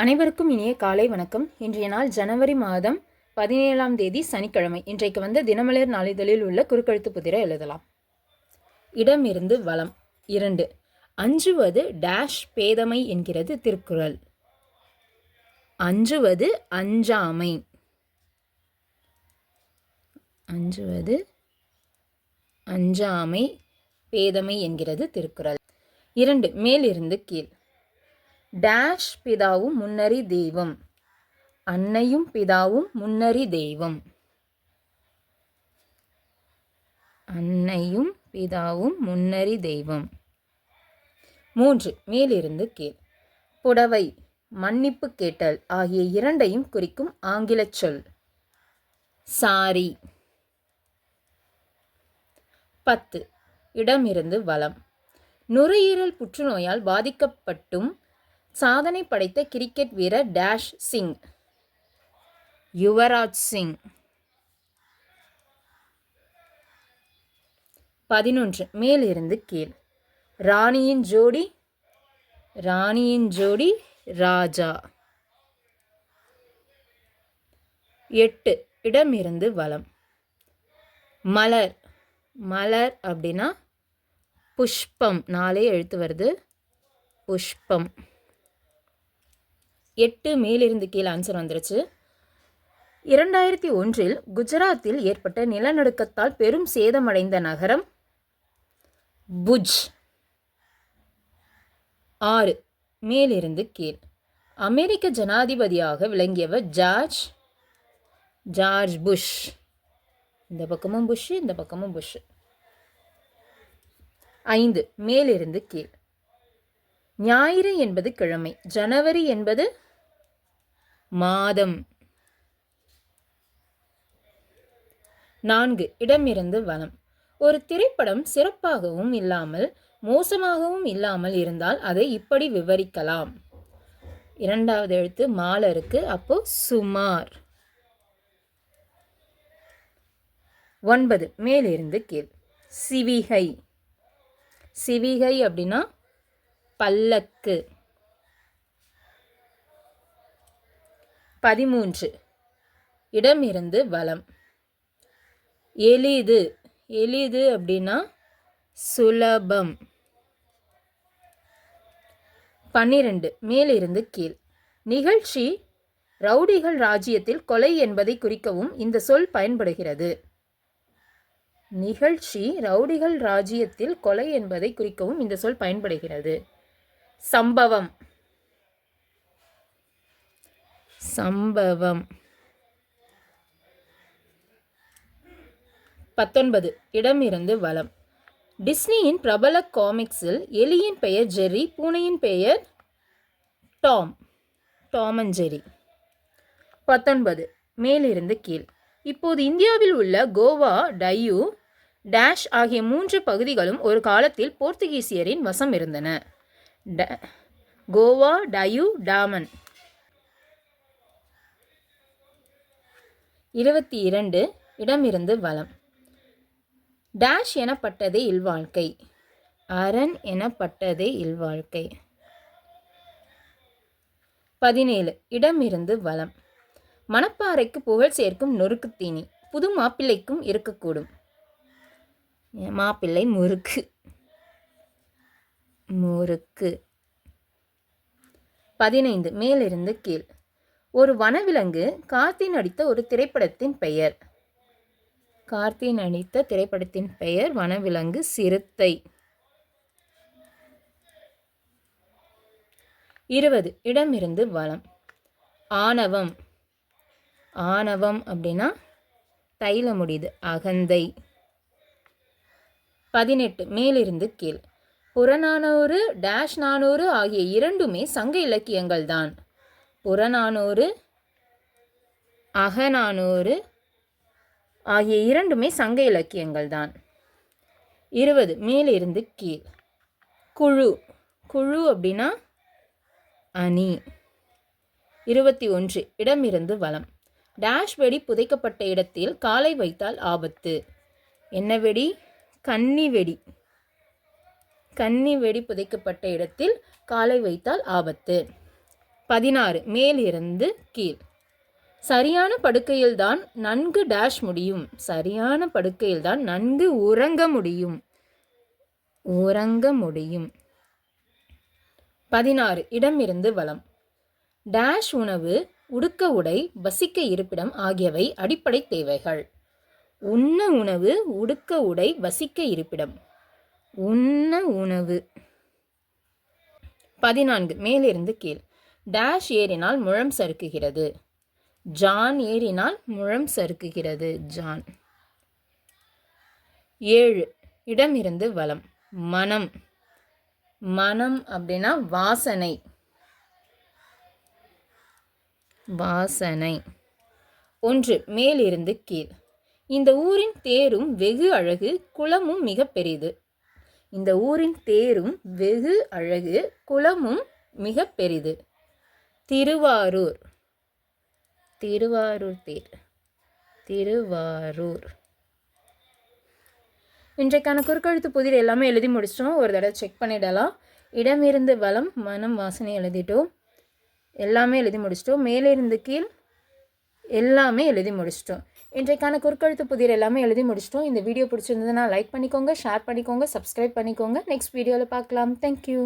அனைவருக்கும் இனிய காலை வணக்கம். இன்றைய நாள் ஜனவரி மாதம் பதினேழாம் தேதி சனிக்கிழமை. இன்றைக்கு வந்த தினமலர் நாளிதழில் உள்ள குறுக்கெழுத்து புதிர எழுதலாம். இடமிருந்து வளம் இரண்டு. அஞ்சுவது டேஷ் பேதமை என்கிறது திருக்குறள். அஞ்சுவது அஞ்சாமை. அஞ்சுவது அஞ்சாமை பேதமை என்கிறது திருக்குறள். இரண்டு. மேலிருந்து கீழ். டேஷ் பிதாவும் முன்னறி தெய்வம். அன்னையும் பிதாவும் முன்னறி தெய்வம். அன்னையும் பிதாவும் முன்னறி தெய்வம். மூன்று மேலிருந்து கீழ். புடவை மன்னிப்பு கேட்டல் ஆகிய இரண்டையும் குறிக்கும் ஆங்கிலச் சொல். சாரி. பத்து இடமிருந்து வளம் நுரையீரல் புற்றுநோயால் பாதிக்கப்பட்டும் சாதனை படைத்த கிரிக்கெட் வீரர் டேஷ் சிங். யுவராஜ் சிங். பதினொன்று மேலிருந்து கீழ். ராணியின் ஜோடி ராணியின் ஜோடி ராஜா. எட்டு இடமிருந்து வளம் மலர். மலர் அப்படின்னா புஷ்பம். நாலே எழுத்து வருது. புஷ்பம். எட்டு மேலிருந்து கீழே ஆன்சர் வந்துருச்சு. இரண்டாயிரத்தி ஒன்றில் குஜராத்தில் ஏற்பட்ட நிலநடுக்கத்தால் பெரும் சேதமடைந்த நகரம் புஜ். ஆறு மேலிருந்து கீழ். அமெரிக்க ஜனாதிபதியாக விளங்கியவர் ஜார்ஜ் ஜார்ஜ் புஷ். இந்த பக்கமும் புஷ் இந்த பக்கமும் புஷ். ஐந்து மேலிருந்து கீழ். ஞாயிறு என்பது கிழமை ஜனவரி என்பது மாதம். நான்கு இடமிருந்து வனம் ஒரு திரைப்படம் சிறப்பாகவும் இல்லாமல் மோசமாகவும் இல்லாமல் இருந்தால் அதை இப்படி விவரிக்கலாம். இரண்டாவது எழுத்து மாலருக்கு அப்போ சுமார். ஒன்பது மேலிருந்து கீழ். சிவிகை. சிவிகை அப்படின்னா பல்லக்கு. பதிமூன்று. இடமிருந்து வலம். எளிது. எளிது அப்படின்னா சுலபம். பன்னிரண்டு. மேலிருந்து கீழ். நிகழ்ச்சி ரவுடிகள் ராஜ்யத்தில் கொலை என்பதை குறிக்கவும் இந்த சொல் பயன்படுகிறது. நிகழ்ச்சி ரவுடிகள் ராஜ்யத்தில் கொலை என்பதை குறிக்கவும் இந்த சொல் பயன்படுகிறது. சம்பவம். சம்பவம். பத்தொன்பது இடமிருந்து வலம். டிஸ்னியின் பிரபல காமிக்ஸில் எலியின் பெயர் ஜெர்ரி பூனையின் பெயர் டாம் டாம் அண்ட் ஜெர்ரி. பத்தொன்பது மேலிருந்து கீழ். இப்போது இந்தியாவில் உள்ள கோவா டையூ டேஷ் ஆகிய மூன்று பகுதிகளும் ஒரு காலத்தில் போர்த்துகீசியரின் வசம் இருந்தன. ட- கோவா டயூ டாமன். இருபத்தி இரண்டு இடமிருந்து வளம் டேஷ் எனப்பட்டதே இல்வாழ்க்கை அரண் எனப்பட்டதே இல்வாழ்க்கை பதினேழு இடமிருந்து வளம் மணப்பாறைக்கு புகழ் சேர்க்கும் நொறுக்குத்தீனி புது மாப்பிள்ளைக்கும் இருக்கக்கூடும். மாப்பிள்ளை முறுக்கு. முறுக்கு பதினைந்து மேலிருந்து கீழ். ஒரு வனவிலங்கு கார்த்தி நடித்த ஒரு திரைப்படத்தின் பெயர். கார்த்தி நடித்த திரைப்படத்தின் பெயர் வனவிலங்கு சிறுத்தை. இருபது இடமிருந்து வளம். ஆணவம். ஆணவம் அப்படின்னா தைல முடியுது அகந்தை. பதினெட்டு மேலிருந்து கீழ். புறநானூறு டேஷ் நானூறு ஆகிய இரண்டுமே சங்க இலக்கியங்கள் தான் புறநானூறு அகநானூறு ஆகிய இரண்டுமே சங்க இலக்கியங்கள் தான் இருபது மேலிருந்து கீழ். குழு. குழு அப்படின்னா அணி. இருபத்தி ஒன்று இடமிருந்து வளம் டேஷ் வெடி புதைக்கப்பட்ட இடத்தில் காலை வைத்தால் ஆபத்து. என்ன வெடி? கன்னி வெடி. கன்னி வெடி புதைக்கப்பட்ட இடத்தில் காலை வைத்தால் ஆபத்து. பதினாறு மேலிருந்து கீழ். சரியான படுக்கையில்தான் நன்கு டேஷ் முடியும். சரியான படுக்கையில்தான் நன்கு உறங்க முடியும். உறங்க முடியும். பதினாறு இடமிருந்து வளம் டேஷ் உணவு உடுக்க உடை வசிக்க இருப்பிடம் ஆகியவை அடிப்படை தேவைகள். உண்ண உணவு உடுக்க உடை வசிக்க இருப்பிடம். உண்ண உணவு. பதினான்கு மேலிருந்து கீழ். டேஷ் ஏறினால் முழம் சறுக்குகிறது. ஜான் ஏறினால் முழம் சறுக்குகிறது. ஜான் ஏழு இடமிருந்து வளம் மனம். மனம் அப்படின்னா வாசனை. வாசனை. ஒன்று மேலிருந்து கீழ். இந்த ஊரின் தேரும் வெகு அழகு குளமும் மிக பெரிது இந்த ஊரின் தேரும் வெகு அழகு குளமும் மிக பெரிது. திருவாரூர். திருவாரூர் தேர். திருவாரூர். இன்றைக்கான குறுக்கெழுத்து புதிர் எல்லாமே எழுதி முடிச்சிட்டோம். ஒரு தடவை செக் பண்ணிடலாம். இடமிருந்து வளம் மனம் வாசனை எழுதிட்டோம். எல்லாமே எழுதி முடிச்சிட்டோம். மேலே இருந்து கீழ் எல்லாமே எழுதி முடிச்சிட்டோம். இன்றைக்கான குறுக்கெழுத்து புதிர் எல்லாமே எழுதி முடிச்சிட்டோம். இந்த வீடியோ பிடிச்சிருந்ததுன்னா லைக் பண்ணிக்கோங்க ஷேர் பண்ணிக்கோங்க சப்ஸ்கிரைப் பண்ணிக்கோங்க. நெக்ஸ்ட் வீடியோவில் பார்க்கலாம். தேங்க்யூ